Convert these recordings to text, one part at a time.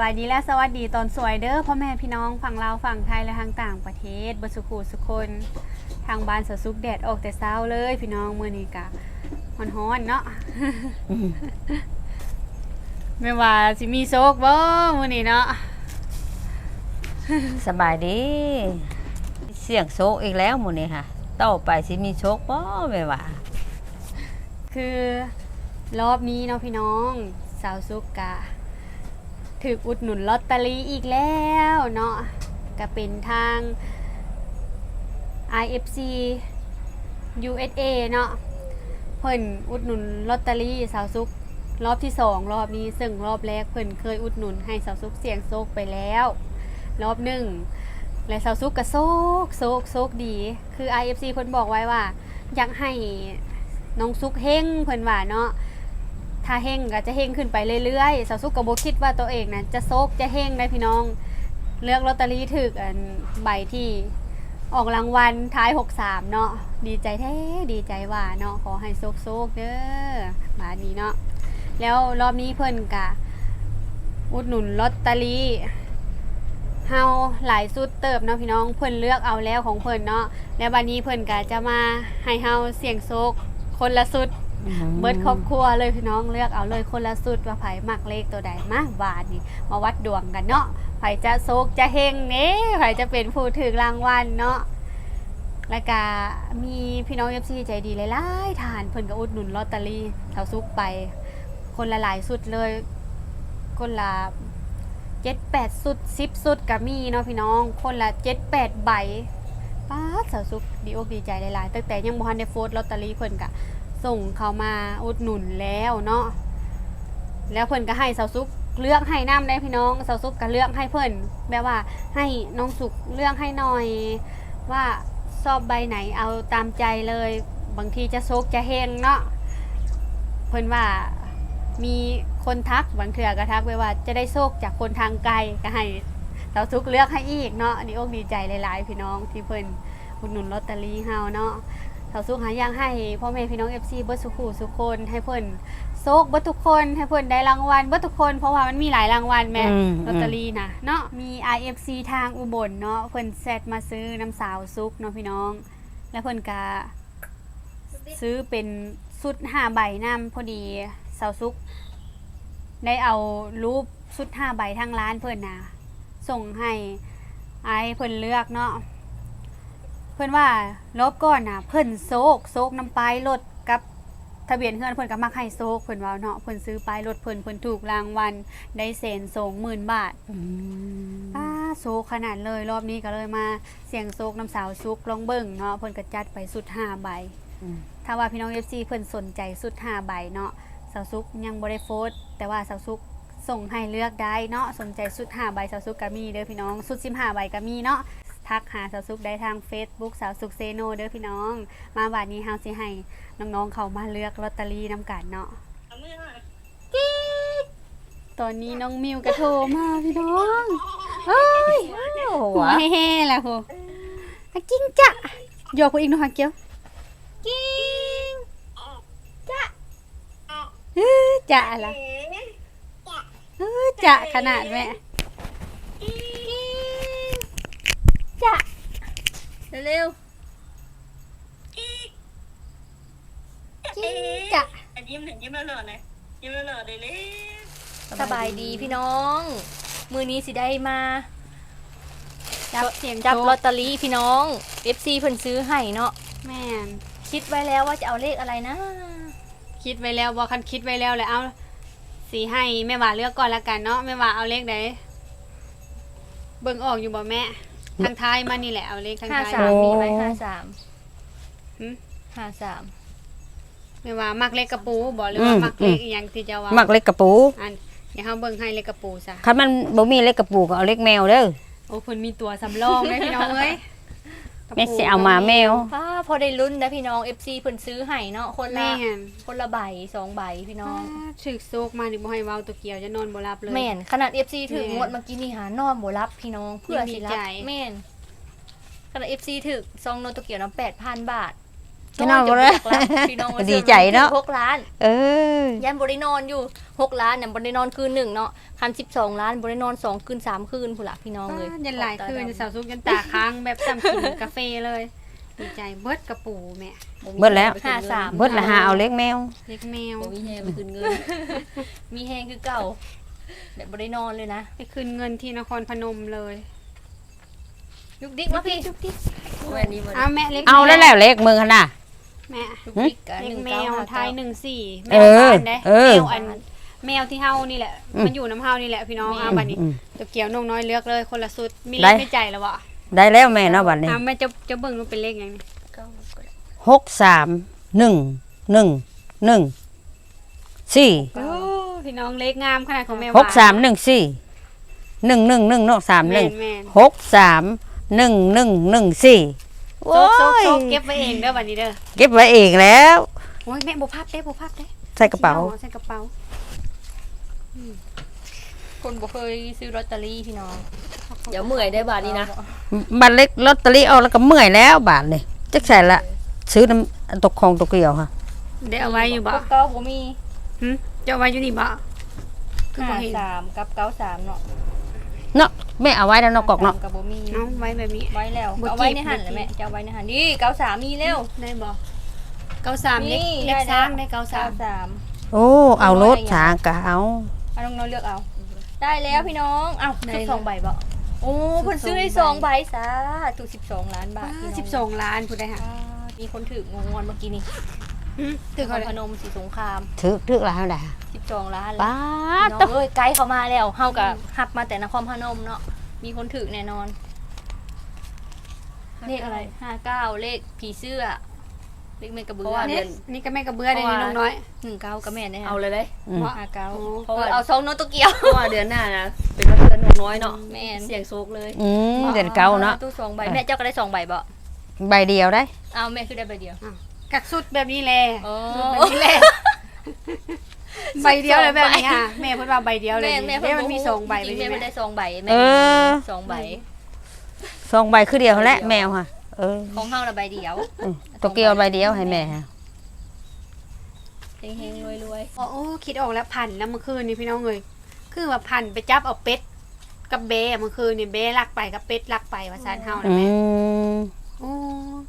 บายดีและสวัสดีตอนสวยเด้อพ่อแม่พี่น้องฝั่งลาวฝั่งไทยและทางต่างประเทศบสุขุสุคนทางบ้านสะสุกแดดออกแต่เช้าเลยพี่น้องมื้อนี้กะฮ้อนๆเนาะไม่ว่าสิมีโชคบ่มื้อนี้เนาะสบายดี เสียงโชคอีกแล้วหมูนี่ค่ะต่อไปสิมีโชคบ่แม่ว่า คือรอบนี้เนาะพี่น้องสาวสุกกะ ถึกอุดหนุนลอตเตอรี่อีกแล้วเนาะก็เป็นทาง IFC USA เนาะเพิ่นอุดหนุนลอตเตอรี่สาวซุกรอบที่สองรอบนี้ซึ่งรอบแรกเพิ่นเคยอุดหนุนให้สาวซุกเสี่ยงโชคไปแล้ว รอบหนึ่งและสาวซุกก็โชคโชคโชคดี คือ IFC เพิ่นบอกไว้ว่า อยากให้น้องซุกเฮงเพิ่นว่าเนาะ ถ้าเฮงก็จะเฮงขึ้นไปเรื่อยๆสาวซุกก็บ่คิดว่าตัวเองนะจะโชคจะเฮงได้พี่น้อง เลือกลอตเตอรี่ถึกอันใบที่ออกรางวัลท้าย 63 เนาะดีใจแท้ดีใจว่าเนาะขอให้โชคโชคๆเด้อมานี้เนาะแล้วรอบนี้เพิ่นกะอุดหนุนลอตเตอรี่เฮาหลายสุดเติบเนาะพี่น้องเพิ่นเลือกเอาแล้วของเพิ่นเนาะแล้วบัดนี้เพิ่นกะจะมาให้เฮาเสี่ยงโชคคนละสุด เบิดครอบครัวเลยพี่น้องเลือกเอาเลยคนละสุดว่าไผมักเลขตัวใดมาบาทนี่มาวัดดวงกันเนาะไผจะโซกจะเฮงเน่ไผจะเป็นผู้ถือรางวัลเนาะแล้วก็มีพี่น้องเอฟซีใจดีหลายๆทานเพิ่นก็อุดหนุนลอตเตอรี่เท่าซุกไป คนละหลายสุดเลย คนละเจ็ดแปดสุดสิบสุดก็มีเนาะพี่น้อง คนละเจ็ดแปดใบป้าดสาวซุกดีอกดีใจหลายๆตั้งแต่ยังบ่ทันได้โฟดลอตเตอรี่เพิ่นก็ ส่งเขามาอุดหนุนแล้วเนาะแล้วเพิ่นก็ให้สาวซุกเลือกให้น้ำได้พี่น้องสาวซุกก็เลือกให้เพิ่นแบบว่าให้น้องสุกเลือกให้หน่อย ว่าชอบใบไหนเอาตามใจเลย บางทีจะโซกจะเฮงเนาะเพิ่นว่ามีคนทักบางเถื่อก็ทักไปว่าจะได้โชคจากคนทางไกลก็ให้สาวซุกเลือกให้อีกเนาะอันนี้อกดีใจหลายๆ พี่น้องที่เพิ่นอุดหนุนลอตเตอรี่เฮาเนาะ สาวสุขหาอย่างให้พ่อแม่พี่น้อง FC เบิดสุขูสุขคน ให้เพิ่นโซกเบิดทุกคนให้เพิ่นได้รางวัลเบิดทุกคนเพราะว่ามันมีหลายรางวัลแม่อืม ลอตเตอรี่นะเนาะมี IFC ทางอุบลเนาะเพิ่นแซดมาซื้อน้ำสาวซุกเนาะพี่น้อง แล้วเพิ่นก็ซื้อเป็นสุด5ใบนํพอดีสาวซุก ได้เอารูปสุด5ใบทางร้านเพิ่นน่ะส่งให้ไอ้เพิ่นเลือกเนาะเพื่อนว่ารอบก่อนน่ะเพิ่นโซกโซกน้ำปลายรถกับทะเบียนเฮือนเพิ่นก็มักให้โซกเพิ่นว่าเนาะเพิ่นซื้อป้ายรถเพิ่นเพิ่นถูกรางวัลได้แสนสองหมื่นบาทอืมอ้าโซกขนาดเลยรอบนี้ก็เลยมาเสียงโซกน้ำสาวซุกลองเบิ่งเนาะเพิ่นก็จัดไปสุดห้าใบอืมถ้าว่าพี่น้อง FC เพิ่นสนใจสุดห้าใบเนาะสาวซุกยังบ่ได้โฟสต์แต่ว่าสาวซุกส่งให้เลือกได้เนาะสนใจสุดห้าใบสาวซุกก็มีเด้อพี่น้องสุด15ใบก็มีเนาะ ทักหาสาวสุขได้ทาง Facebook สาวสุขเซโนเด้อพี่น้อง มาวันนี้เฮาสิให้น้องๆเขามาเลือกลอตเตอรี่นำกันเนาะตอนนี้น้องมิวก็โทรมาพี่น้องเอ้ยโอ้โหหัวแห่ๆแหละโหกิ้งจ้ะโยกไปอีกหน่อยเกียวกิ้งจ้ะเออจ้ะล่ะเออจ้ะขนาดแม่ จ้ะเร็วๆกิ้งจ้ะยิ้มถึงยิ้มแล้วเหรอเนี่ยยิ้มแล้วเหรอเลยเลยสบายดีพี่น้อง มือนี้สิได้มาจับเสียงจับโชคลอตเตอรี่พี่น้อง FC เพิ่นซื้อให้เนาะแม่นคิดไว้แล้วว่าจะเอาเลขอะไรนะ คิดไว้แล้วบ่คันคิดไว้แล้วเลยเอาสีให้แม่ว่าเลือกก่อนละกันเนาะแม่ว่าเอาเลขไหนเบิ่งออกอยู่บ่แม่ ทางท้ายมานี่แหละเอาเลขทางท้าย53มีไว้53หึ53แม่ว่ามักเลขกระปูบ่หรือว่ามักเลขอีหยังที่จะว่ามักเล็กกระปูอันเดี๋ยวเฮาเบิ่งให้เลขกระปูซะคันมันบ่มีเล็กกระปูก็เอาเล็กแมวเด้อโอ้เพิ่นมีตัวสำรองเลยพี่น้องเอ้ยกระ แม่ปูสิเอามาแมวป้าพอได้ลุ้นนะพี่น้อง FC เพิ่นซื้อให้เนาะคนละแม่นคนละใบสองใบพี่น้องถึกโซกมานี่บ่ให้เว้าตัวเกี่ยวจะนอนบ่หลับเลยแม่นขนาด FC ถึงแม่นงวดเมื่อกี้นี่หานอนบ่รับพี่น้องเพื่อสิรัดีใจบแม่นขนาด FC ถึกซองโนโตเกียวน้ำ8,000 บาท พี่น้องบ่ได้พี่น้องดีใจเนาะหกล้าน เออยันบรินอนอยู่หกล้านเนี่ยบรินอนคืนหนึ่งเนาะคันสิบสองล้านบรินอนสองคืนสามคืนผู้นละพี่น้องเลยยันหลายคืนสาวซุกยันตาค้างแบบซ้ำกินกาแฟเลยดีใจเบิดกระปูแม่เบิดแล้วห้าสามเบิดละหาเอาเล็กแมวเล็กแมวบ่มีแฮงไปคืนเงิน มีแฮงคือเก่าแบบบรินอนเลยนะไปคืนเงินที่นครพนมเลยยุกดิกมาพี่ยุกดิกแม่นี้บ่เอาแม่เล็กเอาแล้วแล้วเล็กมึงหั่นน่ะ แม่ยุกดิกกันเล็หกนึ่งแมเก้าวห้าไทยเก้าหนึ่งสี่แมเอวอบ้านเด้เออ แมวอันแมวที่เฮานี่แหละอืมมันอยู่น้ำเฮานี่แหละพี่น้องเอาบัดนี้อืมตัวเกี่ยวนงน้อยเลือกเลยคนละสุดมีได้เลขในใจแล้วบ่ได้แล้วแม่เนาะบัดนี้อ่าแม่จะจะเบิ่งมันเป็นเลขหยังนี่เก้าก็ได้หกสามหนึ่งหนึ่งหนึ่งสี่โอ้พี่น้องเลขงามขนาดของแม่หกสามหนึ่งสี่หนึ่งหนึ่งหนึ่งเนาะสามหแม่นึ่งนแม่นหกสามหนึ่งหนึ่งหนึ่งสี่ โซกโซกโซกเก็บไว้เองเด้อบัดนี้เด้อเก็บไว้เองแล้ว โอ้ยแม่บ่พับเด้บ่พับเด้ใส่กระเป๋าใส่กระเป๋าคนบ่เคยซื้อลอตเตอรี่พี่น้องเดี๋ยวเมื่อยได้บาทนี้นะบัตรเล็กลอตเตอรี่เอาแล้วก็เมื่อยแล้วบาทนี่จักใส่ละ ซื้อน้ำตกคลองตกเกลียวค่ะ ได้เอาไว้อยู่บ่เก้าบ่มีหึจะเอาไว้อยู่นี่บ่คือบ่ห้าเห็น สามกับเก้าสามเนาะเนาะ แม่เอาไว้แล้วเนาะกอกเนาะกับบ่มีเอาไว้แบบนี้ ไว้แล้วบ่เอาไว้จีบในหันบ่จีบเลยแม่จะเอาไว้ในหันนี่เก้าสามมีเร็วได้บ่เก้าสามเลขนี่เลขได้สร้างแล้วได้เก้าสาเก้ามสามโอ้เอารถทางกะเอาเอาน้องๆเลือกเอา ได้แล้วพี่น้องเอ้าได้สิบแล้สวองใบบ่โอ้เพิ่นซื้อได้สองใบซะถูกสิบสองล้านบาทพี่น้สิบสองล้านผู้ใดหาอ่ามีคนถืองงอนเมื่อกี้นี่หึถือคเขานเลยพนมสีสงครามถือถือแล้วแหละสิบสองล้านป้าน้ตองเอ้ยไกด์เขามาแล้วเฮากับหับมาแต่นครพนมเนาะ มีคนถือแน่นอน เลขอะไรห้าเก้าเลขผีเสื้อ เลขเมกระเบือนี่นี่ก็แม่กระเบื้อได้นี่น้องน้อยหนึ่งเก้ากับแม่เนี่ยเอาเลยเลย อืม ห้าเก้าโอ้เพราะว่า เอาซองโนโตเกียว เพราะว่าเดือนหน้านะเป็นวันเกิดหนูน้อยเนาะแม่น เสียงโซกเลยอืมเดือนเก่าเนาะตู้สองใบแม่เจ้าก็ได้สองใบบ่ใบเดียวได้ เอาแม่คือได้ใบเดียว กักสุดแบบนี้แหละโอ้สุดแบบนี้แหละ ใบเดียวเลยแบบนี้ค่ะแม่เพิ่นว่าใบเดียวเลยแม่แม่แม่มันมีสองใบจริงๆไปแม่ไหมไม่ได้สองใบแม่เออ สองใบสองใบคือเดียวแหละแมวค่ะ เออของเฮาละใบเดียวอืมตกเกียวใบเดียวให้แม่ค่ะเฮงๆรวยอ๋อโอ้คิดออกแล้วพันแล้วเมื่อคืนนี่พี่น้องเอ้ยคือว่าพันไปจับเอาเป็ดกับเบเมื่อคืนนี่เบลักไปกับเป็ดลักไปว่าซั่นเฮาอืนะแม่มโอ้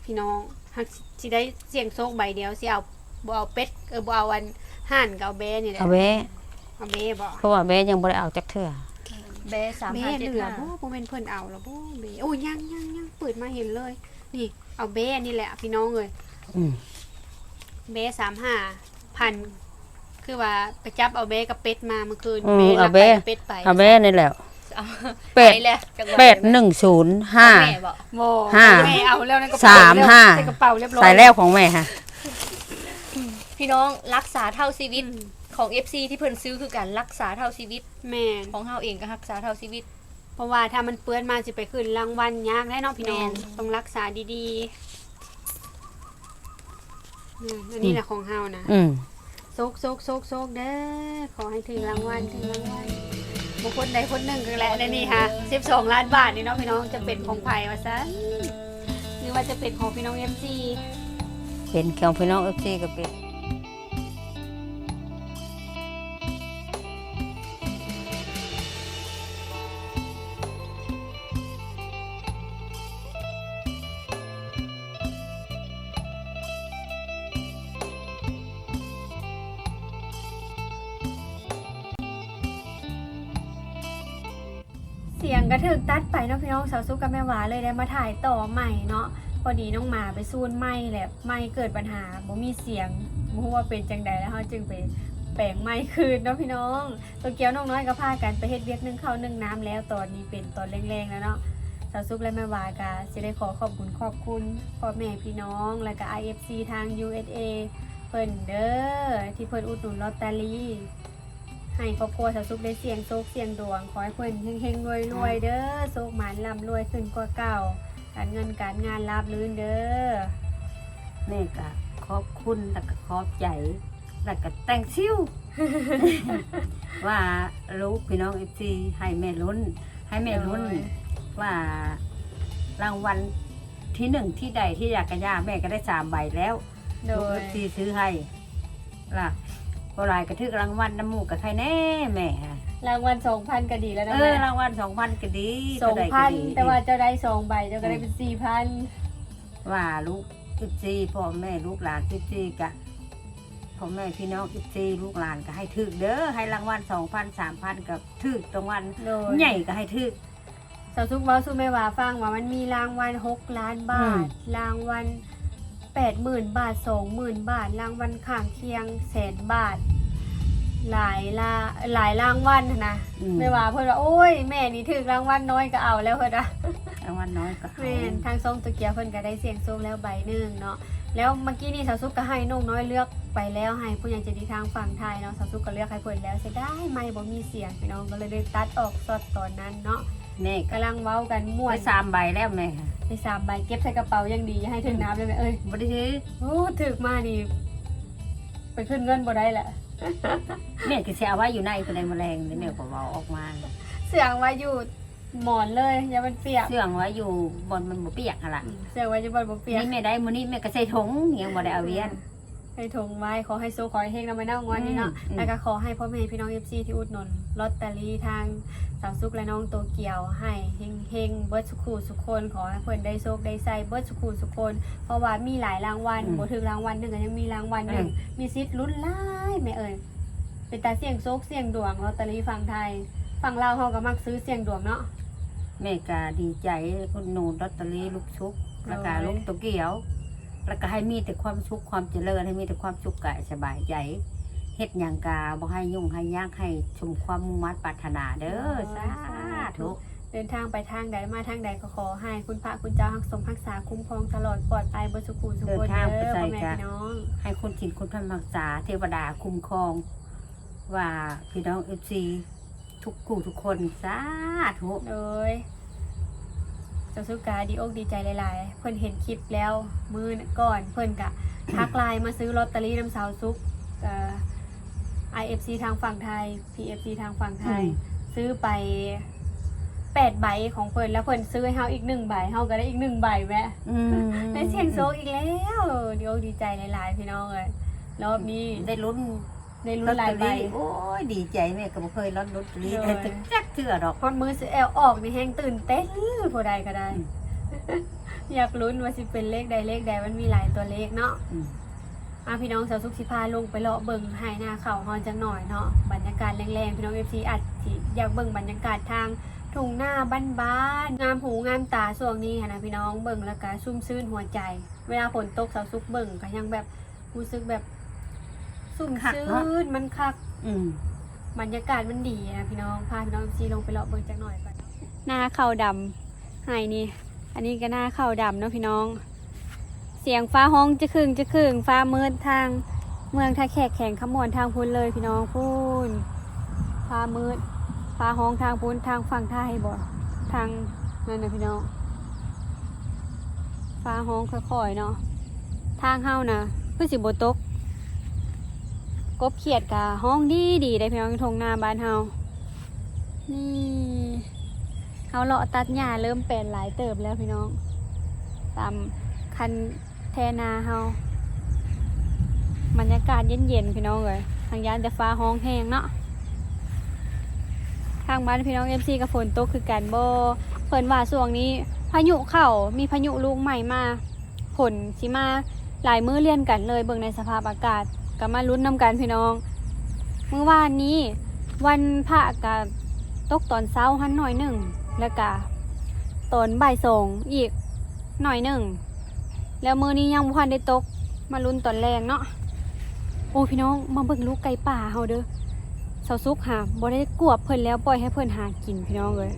พี่น้องหักสิได้เสียงโชคใบเดียวสิเอาบ่เอาเป็ดเออบ่เอาวัน ห่านกับเอาเบนี่แหละเอาแว่เอาเบบ่เพราะว่าแว่ยังบ่ได้เอาจักเทื่อๆเบสามเบห้าเจ็ดเหลือห้าบ่บ่แม่นเพิ่นเอาแล้วบ่เบโอ้ยังยังยังเปิดมาเห็นเลย นี่ เอาเบนี่แหละพี่น้องเอ้ยอืมเบสามห้าพันคือว่าไปจับเอาเบกับเป็ดมาเมื่อคืนอืมเบเอาลักแว่ไปกับเป็ดไปเอาแว่นี่แหละ เอาแปด ไปเลยจักใบแปดหนึ่งศูนย์ห้าแม่บอกบ่ห้าแม่เอาแล้วในกระเป๋าสามห้า ใส่กระเป๋าเรียบร้อยใส่แล้วของแม่ค่ะ พี่น้องรักษาเท่าชีวิตของ FC ที่เพิ่นซื้อคือการรักษาเท่าชีวิตแม่นของเฮาเองก็รักษาเท่าชีวิต เพราะว่าถ้ามันเปื้อนมาสิไปขึ้นรางวัลยากแน่เนอนพี่น้องแม่น ต้องรักษาดีๆนี่อันนี้แหละของเฮานะ อืมโซกโซกโซกโซกเด้อขอให้ถึงรางวัลถึงรางวัลบุคคลใดคนหนึ่งก็แล้วและนี่ค่ะ12 ล้านบาทนี่เนาะพี่น้องจะเป็นของไผ่ว่าซะหรือว่าจะเป็นของพี่น้อง MC เป็นของพี่น้องเอฟซีก็เป็น กระถึกตัดไปเนาะพี่น้องสาวซุกกับแม่หวาเลยได้มาถ่ายต่อใหม่เนาะพอดีน้องหมาไปซูนไม่แหละไม่เกิดปัญหาบ่มีเสียงบ่ว่าเป็นจังใดแล้วเฮาจึงไปแปลงไม้คืนเนาะพี่น้องตัวเกียวน้องน้อยก็พากันไปเฮ็ดเวียกนึ่งข้าวนึ่งน้ำแล้วตอนนี้เป็นตอนแรงๆแล้วเนาะสาวซุกและแม่หวากะสิได้ขอขอบคุณขอบคุณพ่อแม่พี่น้องและก็ IFC ทาง USA เพิ่นเด้อที่เพิ่นอุดหนุนลอตเตอรี่ ให้ครอบครัวสาวสุขได้เสียงโชคเสียงดวง ขอให้เพิ่นเฮงๆรวยๆเด้อโชคหมานร่ำรวยขึ้นกว่าเก่า การเงินการงานราบรื่นเด้อแม่ก็ขอบคุณแล้วก็ขอบใจแล้วก็แต่งซิ่ว ว่าลูกพี่น้องเอฟซีให้แม่ลุ้น ให้แม่ลุ้น ว่ารางวัลที่หนึ่งที่ใดที่อยากกระยาแม่ก็ได้สามใบแล้วโดลูกย เอฟซีซื้อให้ล่ะ พอหลายกระทึกรางวัลน้ำมูกกับใครแน่แม่รางวัล2,000ก็ดีแล้วนะเอแม่อรางวัลสองพันก็ดีสองเท่าใดก็พันดีแต่ว่าเจ้าได้สองใบเจ้าก็ได้เป็นสี่พันว่าลูกอิซีพ่อแม่ลูกหลานอิซีกะพ่อแม่พี่น้องอิซีลูกหลานก็ให้ถึกเด้อให้รางวัลสองพันสามพันกับถึกรางวัลโดยใหญ่ก็ให้ถึกสาวซุกเว้าสู้แม่ว่าฟังว่ามันมีรางวัลหกล้านบาอืมทรางวัล แปดหมื่นบาทสองหมื่นบาท รางวัลข้างเคียงแสนบาท หลายลาหลายรางวัลนะอืมแม่ว่าเพิ่นว่าโอ้ยแม่นี่ถึกรางวัลน้อยก็เอาแล้วเพิ่นอะรางวัลน้อยก็เอาแม่นทางทรงตะเกียวเพิ่นก็ได้เสียงสูงแล้วใบหนึงเนาะแล้วเมื่อกี้นี่สาวซุกก็ให้น้องน้อยเลือกไปแล้วให้ผู้ใหญ่ใจะดีทางฝั่งไทยเนาะสาวซุกก็เลือกให้เพิ่นแล้วเสียได้ไม่บ่มีเสียงพี่น้องก็เลยได้ตัดออกสดตอนนั้นเนาะ แม่ก็กำลังเว้ากันม่วไปนสามใบแล้วแม่ค่ะไปสามใบเก็บใส่กระเป๋ายังดีอย่าให้ถึงน้ำเลยแม่เอ้ยบ่ได้ซื้อโอ้ถึกมานี่ไปขึ้นเงินบ่ได้แหละแม่ก็สิเอาไว้อยู่ในคนใดแมลงนี่แม่ก็เว้าออกมา เสียงไว้อยู่หมอนเลยอย่ามันเปียกเสื่องไว้อยู่บนมันบ่เปียกหั่นล่ะอืมเสียงไว้อยู่บนบ่เปียก นี่แม่ได้มื้อนี้แม่ก็ใส่ถุงยังบ่ได้เอาเวียน ให้ถงไว้ขอให้โซขอให้เฮงนำไปเน่างอนนี่เนาะอืมแล้วก็ขอให้พ่อแม่พี่น้อง FC ที่อุดหนุนลอตเตอรี่ทางสาวซุกและน้องโตเกียวให้เฮงเฮงๆเบิร์ดสุขูสุขคนขอให้เพิ่นได้โชคได้ใส่เบิร์ดสุขูสุขคน เพราะว่ามีหลายรางวัลบ่ถึงรางวัลหนึงก็ยังมีรางวัลหนึงมีสิทธิ์ลุ้นหลายแม่เอ้ยเป็นตาเสี่ยงโชคเสี่ยงดวงลอตเตอรี่ฝั่งไทยฝั่งลาวเฮาก็มักซื้อเสี่ยงดวงเนาะแม่ก็ดีใจคุณหนูลอตเตอรี่ลูกชุบแล้วก็โอ้ยลูกโตเกียว แล้วก็ให้มีแต่ความสุขความเจริญให้มีแต่ความสุขกายสบายใจเฮ็ดหยังกาบ่ให้ยุ่งให้ยากให้สมความมุ่งมั่นปรารถนาเด้อสาธุเดินทางไปทางใดมาทางใดก็ขอให้คุณพระคุณเจ้ารักสมรักษาคุ้มครองตลอดปลอดภัยเบิดสุขุสุขคนเด้อพ่อแม่พี่น้องให้คนถิ่นคนพันรักษาเทวดาคุ้มครอง ว่าพี่น้อง FC ทุกกูทุกคนสาธุโดย เจ้าสุกาดีอกดีใจหลายๆ เพิ่นเห็นคลิปแล้วมือก่อนเพิ่นกะทักไลน์มาซื้อลอตเตอรี่น้ำสาวซุกเอ่อ IFC ทางฝั่งไทย PFC ทางฝั่งไทย ซื้อไปแปดใบของเพิ่นแล้วเพิ่นซื้อให้เฮาอีกหนึ่งใบเฮาก็ได้อีกหนึ่งใบแม่อืมได้เสียงโซกอีกแล้วดีอกดีใจหลายๆพี่น้องเลยรอบนี้ได้ลุ้น ได้ลุ้ลอนตหลาเตยอใบรี่โอ้ยดีใจแม่ก็บ่เคยลอตลอตเตอรี่โดยแต่ถึงจักเชื่อดอกพอดมือสิแอลออกนี่แฮงตื่นเต้นผู้ใดก็ได้อืมอยากลุ้นว่าสิเป็นเลขใดเลขใดมันมีหลายตัวเลขเนาะอืมอะพี่น้องสาวสุขสิพาลงไปเลาะเบิ่งให้หน้าเขาฮอนจังหน่อยเนาะบรรยากาศแรงๆพี่น้อง FC อาจสิอยากเบิ่งบรรยากาศทางทุ่งหน้าบ้านๆงามหูงามตาช่วงนี้ค่ะนะพี่น้องเบิ่งแล้วก็ชุ่มชื่นหัวใจ เวลาฝนตกสาวสุขเบิ่งก็ยังแบบรู้สึกแบบ สุ่มชื่นมันคัก อืมบรรยากาศมันดีนะพี่น้อง พาพี่น้องซีลงไปเลาะเบิ่งจักหน่อยก่อนหน้าเข่าดำหายนี่ อันนี้ก็หน้าเข่าดำเนาะพี่น้อง เสียงฟ้าห้องจะครึ่งจะครึ่งฟ้ามืดทาง เมืองท่าแขกแข่งขมวนทางพุนเลยพี่น้องพูนฟ้ามืดฟ้าห้องทางพุนทางฝั่งท่าให้บ่ทางนั่นนะพี่น้อง ฟ้าห้องค่อยๆเนาะทางเฮานะเพื่อสิบตก กบเขียดกะห้องดีดีได้พี่น้องทงนาบ้านเฮานี่เฮาเลาะตัดหญ้าเริ่มเป็นหลายเติบแล้วพี่น้อง ตามคันแทนาเฮาบรรยากาศเย็นๆพี่น้องเลยทางยานแต่ฟ้าห้องแห้งเนาะทางบ้านพี่น้องเอฟซีกับฝนตกคือกันโบเพิ่นว่าช่วงนี้ พายุเข้ามีพายุลูกใหม่มาฝนสิมาหลายมื้อเรียนกันเลยเบิ่งในสภาพอากาศ ก็มาลุ้นนํกันพี่น้องเมื่อวานนี้วันพระกะตกตอนเช้าหันหน่อยหนึ่งแล้วก็ตอนบ่ายสองอีกหน่อยหนึ่งแล้วมือนี้ยังพันได้ตกมาลุ้นตอนแรงเนาะโอ้พี่น้องมาเบิ่งลูกไก่ป่าเฮาเด้อเสาซุกค่ะบ่ได้กวบเพิ่นแล้วปล่อยให้เพิ่นหากินพี่น้องเลย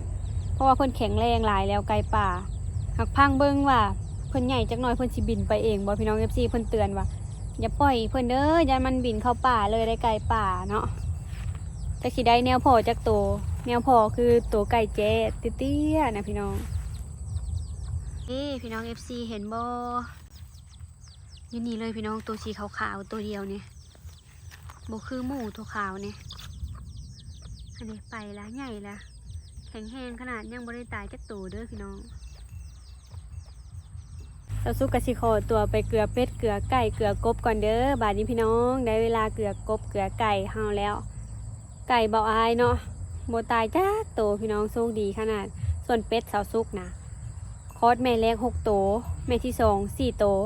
เพราะว่าเพิ่นแข็งแรงหลายแล้วไก่ป่าหักพังเบิ่งว่าเพิ่นใหญ่จักหน่อยเพิ่นสิบินไปเองบ่พี่น้อง FC เพิ่นเตือนว่า อย่าปล่อยเพิ่นเด้ออย่ามันบินเข้าป่าเลยได้ไก่ป่าเนาะแต่สิได้แนวพอจักโตวแนวพอคือตัวไก่แจ้เตี้ยนะพี่น้องนี่พี่น้อง FC เห็นบอยู่นี่เลยพี่น้องตัวสีขาวๆตัวเดียวนี่บ่คือหมูตัวขาวนี่อันนี้ไปละใหญ่ละแข็งแรงขนาดยังบริตายจักตูเด้อพี่น้อง เสาสุกกะสิขอตัวไปเกลือเป็ดเกลือไก่เกลือกบก่อนเด้อบาดนี้พี่น้อง ได้เวลาเกลือกบเกลือไก่เฮาแล้ว ไก่เบาอายเนาะบ่ตายจ้าโตพี่น้องโชคดีขนาด ส่วนเป็ดสาวสุกนะคอดแม่แรกหกโตวแม่ที่สองสี่โตว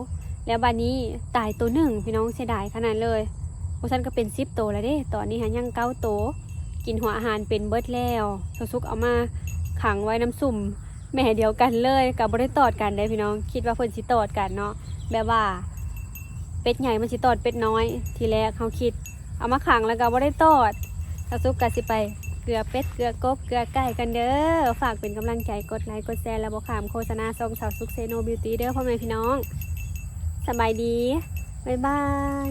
แล้วบาดนี้ตายตัวหนึ่งพี่น้องเสียดายขนาดเลยโอซันก็เป็นสิบโตวแล้วเด้ ตอนนี้หายังเก้าโตวกินหัวอาหารเป็นเบิดแล้วสาวสุกเอามาขังไว้น้ำสุ่ม แม่เดียวกันเลยกับบริตอดกันได้พี่น้อง คิดว่าเพิ่นสิตอดกันเนาะแบบว่า เป็ดใหญ่มันสิตอดเป็ดน้อย ทีแรกเขาคิด เอามาขังแล้วก็บ่ได้ตอดถ้าสุกกะสิไปเกลือเป็ดเกลือกบเกลือไก่กันเด้อฝากเป็นกำลังใจกดไลค์กดแชร์แล้วบอกขามโฆษณาซองสาวสุกเซโนบิวตี้เด้อพ่อแม่พี่น้องสบายดีบ๊ายบาย